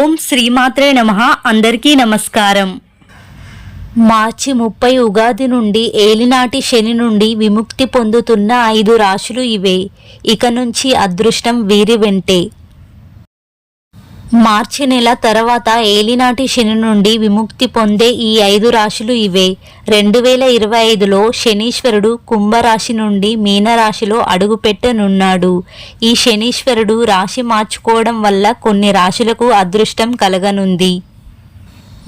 ఓం శ్రీమాత్రే నమ. అందరికీ నమస్కారం. మార్చి ముప్పై ఉగాది నుండి ఏలినాటి శని నుండి విముక్తి పొందుతున్న ఐదు రాశులు ఇవే. ఇక నుంచి అదృష్టం వీరి వెంటే. మార్చి నెల తర్వాత ఏలినాటి శని నుండి విముక్తి పొందే ఈ ఐదు రాశులు ఇవే. రెండు వేల ఇరవై ఐదులో శనీశ్వరుడు కుంభరాశి నుండి మీనరాశిలో అడుగుపెట్టనున్నాడు. ఈ శనీశ్వరుడు రాశి మార్చుకోవడం వల్ల కొన్ని రాశులకు అదృష్టం కలగనుంది.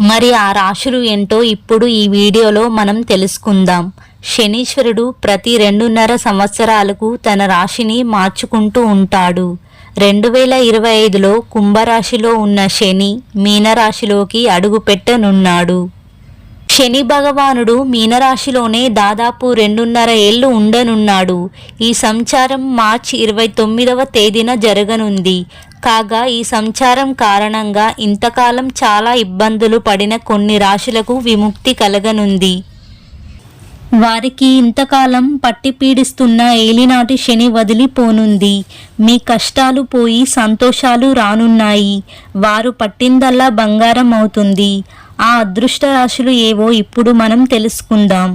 మరి ఆ రాశులు ఏంటో ఇప్పుడు ఈ వీడియోలో మనం తెలుసుకుందాం. శనీశ్వరుడు ప్రతి రెండున్నర సంవత్సరాలకు తన రాశిని మార్చుకుంటూ ఉంటాడు. రెండు వేల ఇరవై ఐదులో కుంభరాశిలో ఉన్న శని మీనరాశిలోకి అడుగుపెట్టనున్నాడు. శని భగవానుడు మీనరాశిలోనే దాదాపు రెండున్నర ఏళ్ళు ఉండనున్నాడు. ఈ సంచారం మార్చి ఇరవై తొమ్మిదవ తేదీన జరగనుంది. కాగా ఈ సంచారం కారణంగా ఇంతకాలం చాలా ఇబ్బందులు పడిన కొన్ని రాశులకు విముక్తి కలగనుంది. వారికి ఇంతకాలం పట్టి పీడిస్తున్న ఏలినాటి శని వదిలిపోనుంది మీ కష్టాలు పోయి సంతోషాలు రానున్నాయి. వారు పట్టిందల్లా బంగారం అవుతుంది. ఆ అదృష్ట రాశులు ఏవో ఇప్పుడు మనం తెలుసుకుందాం.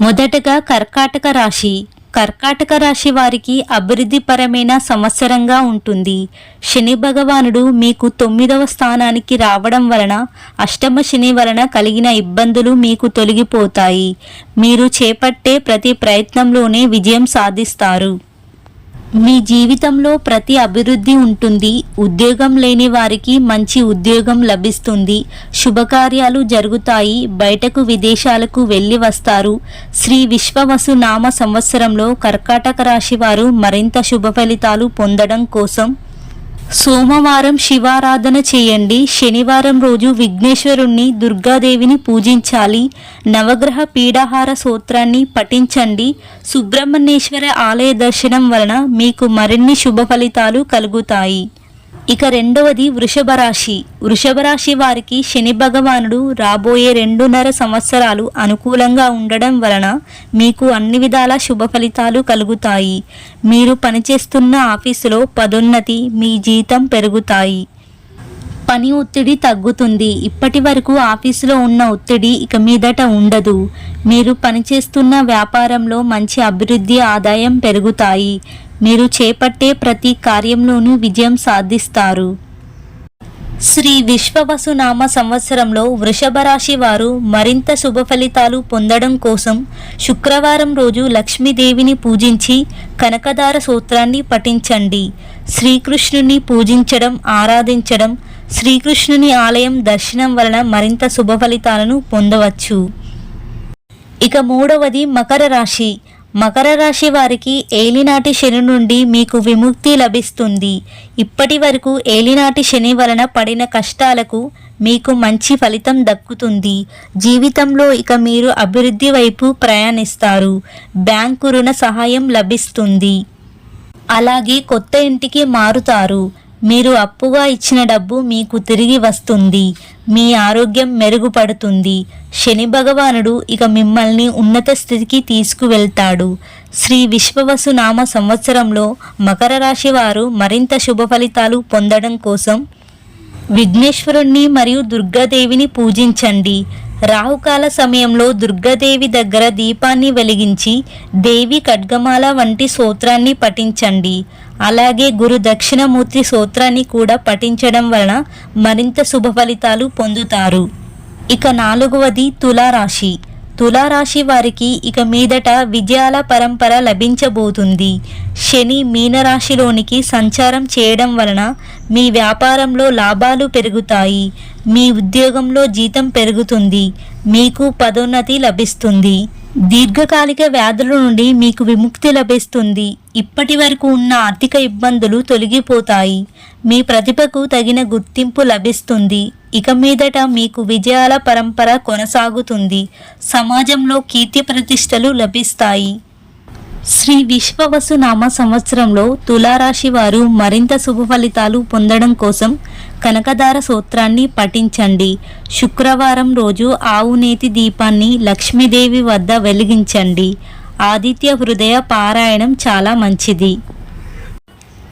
మొదటగా కర్కాటక రాశి. కర్కాటక రాశి వారికి అభివృద్ధిపరమైన సంవత్సరంగా ఉంటుంది. శని భగవానుడు మీకు తొమ్మిదవ స్థానానికి రావడం వలన అష్టమ శని వలన కలిగిన ఇబ్బందులు మీకు తొలగిపోతాయి. మీరు చేపట్టే ప్రతి ప్రయత్నంలోనే విజయం సాధిస్తారు. మీ జీవితంలో ప్రతి అభివృద్ధి ఉంటుంది ఉద్యోగం లేని వారికి మంచి ఉద్యోగం లభిస్తుంది. శుభకార్యాలు జరుగుతాయి బయటకు విదేశాలకు వెళ్ళి వస్తారు. శ్రీ విశ్వవసు నామ సంవత్సరంలో కర్కాటక రాశి వారు మరింత శుభ ఫలితాలు పొందడం కోసం సోమవారం శివారాధన చేయండి. శనివారం రోజు విఘ్నేశ్వరుణ్ణి దుర్గాదేవిని పూజించాలి. నవగ్రహ పీడాహార సూత్రాన్ని పఠించండి. సుబ్రహ్మణ్యేశ్వర ఆలయ దర్శనం వలన మీకు మరిన్ని శుభ ఫలితాలు కలుగుతాయి. ఇక రెండవది వృషభ రాశి వృషభ రాశి వారికి శని భగవానుడు రాబోయే రెండున్నర సంవత్సరాలు అనుకూలంగా ఉండడం వలన మీకు అన్ని విధాల శుభ ఫలితాలు కలుగుతాయి. మీరు పనిచేస్తున్న ఆఫీసులో పదోన్నతి మీ జీతం పెరుగుతాయి. పని ఒత్తిడి తగ్గుతుంది. ఇప్పటి వరకు ఆఫీసులో ఉన్న ఒత్తిడి ఇక మీదట ఉండదు. మీరు పనిచేస్తున్న వ్యాపారంలో మంచి అభివృద్ధి ఆదాయం పెరుగుతాయి. మీరు చేపట్టే ప్రతి కార్యంలోనూ విజయం సాధిస్తారు. శ్రీ విశ్వవసునామ సంవత్సరంలో వృషభ రాశి వారు మరింత శుభ ఫలితాలు పొందడం కోసం శుక్రవారం రోజు లక్ష్మీదేవిని పూజించి కనకదార సూత్రాన్ని పఠించండి. శ్రీకృష్ణుని పూజించడం ఆరాధించడం శ్రీకృష్ణుని ఆలయం దర్శనం వలన మరింత శుభ ఫలితాలను పొందవచ్చు. ఇక మూడవది మకర రాశి. మకర రాశి వారికి ఏలినాటి శని నుండి మీకు విముక్తి లభిస్తుంది. ఇప్పటి వరకు ఏలినాటి శని వలన పడిన కష్టాలకు మీకు మంచి ఫలితం దక్కుతుంది. జీవితంలో ఇక మీరు అభివృద్ధి వైపు ప్రయాణిస్తారు. బ్యాంకు రుణ సహాయం లభిస్తుంది. అలాగే కొత్త ఇంటికి మారుతారు. మీరు అప్పుగా ఇచ్చిన డబ్బు మీకు తిరిగి వస్తుంది. మీ ఆరోగ్యం మెరుగుపడుతుంది. శని భగవానుడు ఇక మిమ్మల్ని ఉన్నత స్థితికి తీసుకువెళ్తాడు. శ్రీ విశ్వవసు నామ సంవత్సరంలో మకర రాశి వారు మరింత శుభ ఫలితాలు పొందడం కోసం విఘ్నేశ్వరుణ్ణి మరియు దుర్గాదేవిని పూజించండి. రాహుకాల సమయంలో దుర్గాదేవి దగ్గర దీపాన్ని వెలిగించి దేవి ఖడ్గమాల వంటి సూత్రాన్ని పఠించండి. అలాగే గురు దక్షిణమూర్తి సూత్రాన్ని కూడా పఠించడం వలన మరింత శుభ ఫలితాలు పొందుతారు. ఇక నాలుగవది తులారాశి. తులారాశి వారికి ఇక మీదట విజయాల పరంపర లభించబోతుంది. శని మీనరాశిలోనికి సంచారం చేయడం వలన మీ వ్యాపారంలో లాభాలు పెరుగుతాయి. మీ ఉద్యోగంలో జీతం పెరుగుతుంది. మీకు పదోన్నతి లభిస్తుంది. దీర్ఘకాలిక వ్యాధుల నుండి మీకు విముక్తి లభిస్తుంది. ఇప్పటి వరకు ఉన్న ఆర్థిక ఇబ్బందులు తొలగిపోతాయి. మీ ప్రతిభకు తగిన గుర్తింపు లభిస్తుంది. ఇక మీదట మీకు విజయాల పరంపర కొనసాగుతుంది. సమాజంలో కీర్తి ప్రతిష్టలు లభిస్తాయి. శ్రీ విశ్వవసు నామ సంవత్సరంలో తులారాశి వారు మరింత శుభ ఫలితాలు పొందడం కోసం కనకదార సూత్రాన్ని పఠించండి. శుక్రవారం రోజు ఆవు నేతి దీపాన్ని లక్ష్మీదేవి వద్ద వెలిగించండి. ఆదిత్య హృదయ పారాయణం చాలా మంచిది.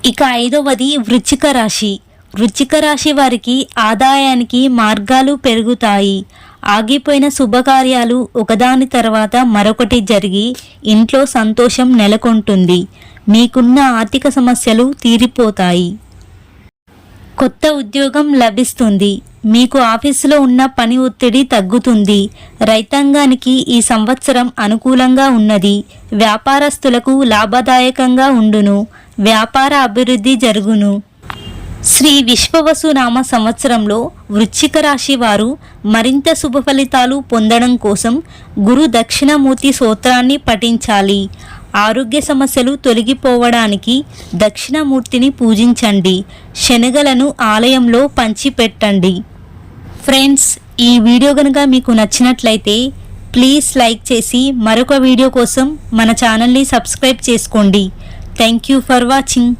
ఇక ఐదవది వృచ్చిక రాశి. వృచ్చిక రాశి వారికి ఆదాయానికి మార్గాలు పెరుగుతాయి. ఆగిపోయిన శుభకార్యాలు ఒకదాని తర్వాత మరొకటి జరిగి ఇంట్లో సంతోషం నెలకొంటుంది. మీకున్న ఆర్థిక సమస్యలు తీరిపోతాయి. కొత్త ఉద్యోగం లభిస్తుంది. మీకు ఆఫీసులో ఉన్న పని ఒత్తిడి తగ్గుతుంది. రైతాంగానికి ఈ సంవత్సరం అనుకూలంగా ఉన్నది. వ్యాపారస్తులకు లాభదాయకంగా ఉండును. వ్యాపార అభివృద్ధి జరుగును. శ్రీ విశ్వవసునామ సంవత్సరంలో వృశ్చిక రాశి వారు మరింత శుభ ఫలితాలు పొందడం కోసం గురు దక్షిణమూర్తి సూత్రాన్ని పఠించాలి. ఆరోగ్య సమస్యలు తొలగిపోవడానికి దక్షిణమూర్తిని పూజించండి. శనగలను ఆలయంలో పంచిపెట్టండి. ఫ్రెండ్స్ ఈ వీడియో కనుక మీకు నచ్చినట్లయితే ప్లీజ్ లైక్ చేసి మరొక వీడియో కోసం మన ఛానల్ని సబ్స్క్రైబ్ చేసుకోండి. Thank you for watching.